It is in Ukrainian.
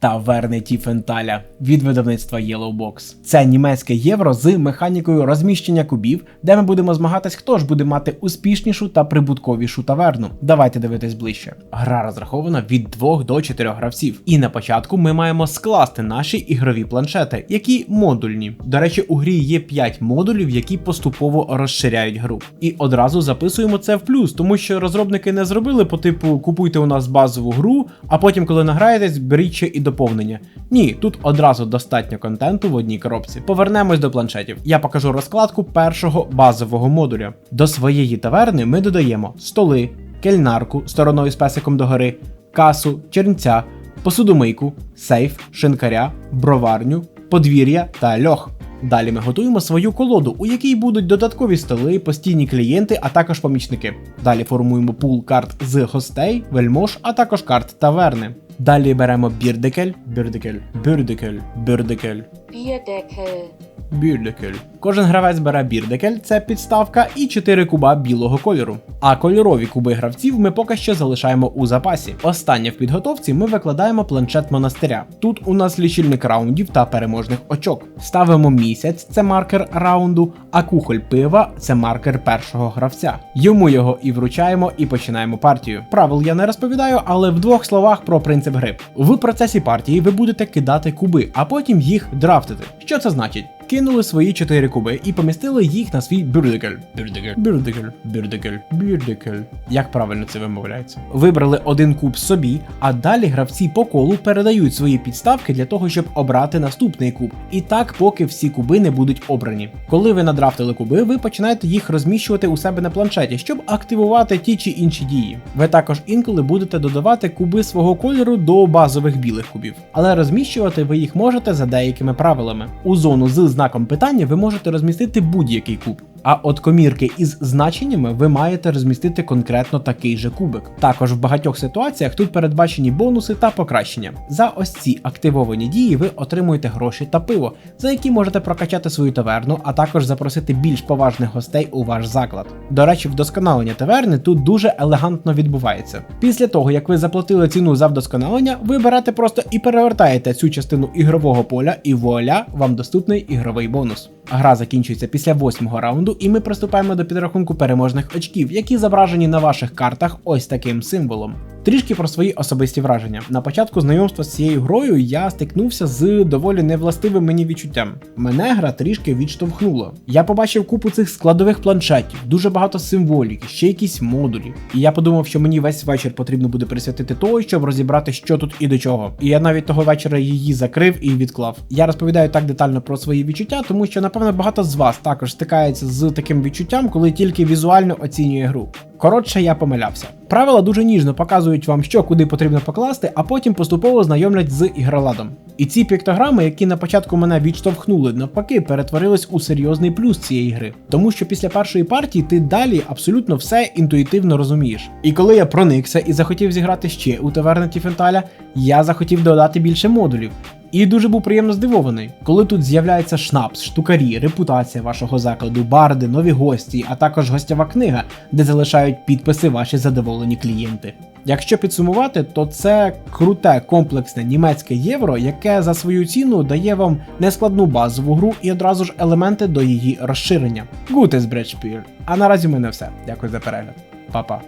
Таверни Тіфенталя від видавництва Yellowbox. Це німецьке євро з механікою розміщення кубів, де ми будемо змагатись, хто ж буде мати успішнішу та прибутковішу таверну. Давайте дивитись ближче. Гра розрахована від 2 до 4 гравців. І на початку ми маємо скласти наші ігрові планшети, які модульні. До речі, у грі є 5 модулів, які поступово розширяють гру. І одразу записуємо це в плюс, тому що розробники не зробили по типу купуйте у нас базову гру, а потім, коли награєтесь, беріть ще і доповнення. Ні, тут одразу достатньо контенту в одній коробці. Повернемось до планшетів. Я покажу розкладку першого базового модуля. До своєї таверни ми додаємо столи, кельнарку стороною з песиком догори, касу, чернця, посудомийку, сейф, шинкаря, броварню, подвір'я та льох. Далі ми готуємо свою колоду, у якій будуть додаткові столи, постійні клієнти, а також помічники. Далі формуємо пул карт з гостей, вельмож, а також карт таверни. Dalej beremo Birdykel, Birdykel, Birdykel, Birdykel, Bierdeckel. Бірдекель. Кожен гравець бере бірдекель, це підставка, і 4 куба білого кольору. А кольорові куби гравців ми поки що залишаємо у запасі. Останнє в підготовці ми викладаємо планшет монастиря. Тут у нас лічильник раундів та переможних очок. Ставимо місяць, це маркер раунду, а кухоль пива це маркер першого гравця. Йому його і вручаємо, і починаємо партію. Правил я не розповідаю, але в двох словах про принцип гри. В процесі партії ви будете кидати куби, а потім їх драфтити. Що це значить? Кинули свої 4 куби і помістили їх на свій бюрдекель. Бюрдекель, бюрдекель, бюрдекель, бюрдекель. Як правильно це вимовляється? Вибрали один куб собі, а далі гравці по колу передають свої підставки для того, щоб обрати наступний куб. І так, поки всі куби не будуть обрані. Коли ви надрафтили куби, ви починаєте їх розміщувати у себе на планшеті, щоб активувати ті чи інші дії. Ви також інколи будете додавати куби свого кольору до базових білих кубів, але розміщувати ви їх можете за деякими правилами. У зону з знаком питання ви можете розмістити будь-який куб. А от комірки із значеннями ви маєте розмістити конкретно такий же кубик. Також в багатьох ситуаціях тут передбачені бонуси та покращення. За ось ці активовані дії ви отримуєте гроші та пиво, за які можете прокачати свою таверну, а також запросити більш поважних гостей у ваш заклад. До речі, вдосконалення таверни тут дуже елегантно відбувається. Після того, як ви заплатили ціну за вдосконалення, ви берете просто і перевертаєте цю частину ігрового поля, і вуаля, вам доступний ігровий бонус. Гра закінчується після восьмого раунду, і ми приступаємо до підрахунку переможних очків, які зображені на ваших картах ось таким символом. Трішки про свої особисті враження. На початку знайомства з цією грою я стикнувся з доволі невластивим мені відчуттям. Мене гра трішки відштовхнула. Я побачив купу цих складових планшетів, дуже багато символіки, ще якісь модулі. І я подумав, що мені весь вечір потрібно буде присвятити того, щоб розібрати, що тут і до чого. І я навіть того вечора її закрив і відклав. Я розповідаю так детально про свої відчуття, тому що напевно багато з вас також стикається з таким відчуттям, коли тільки візуально оцінює гру. Коротше, я помилявся. Правила дуже ніжно показують вам, що куди потрібно покласти, а потім поступово знайомлять з ігроладом. І ці піктограми, які на початку мене відштовхнули, навпаки, перетворились у серйозний плюс цієї гри. Тому що після першої партії ти далі абсолютно все інтуїтивно розумієш. І коли я проникся і захотів зіграти ще у таверни Тіфенталя, я захотів додати більше модулів. І дуже був приємно здивований, коли тут з'являється шнапс, штукарі, репутація вашого закладу, барди, нові гості, а також гостєва книга, де залишають підписи ваші задоволені клієнти. Якщо підсумувати, то це круте комплексне німецьке євро, яке за свою ціну дає вам нескладну базову гру і одразу ж елементи до її розширення. Gutes Brettspiel. А наразі в мене все. Дякую за перегляд. Па-па.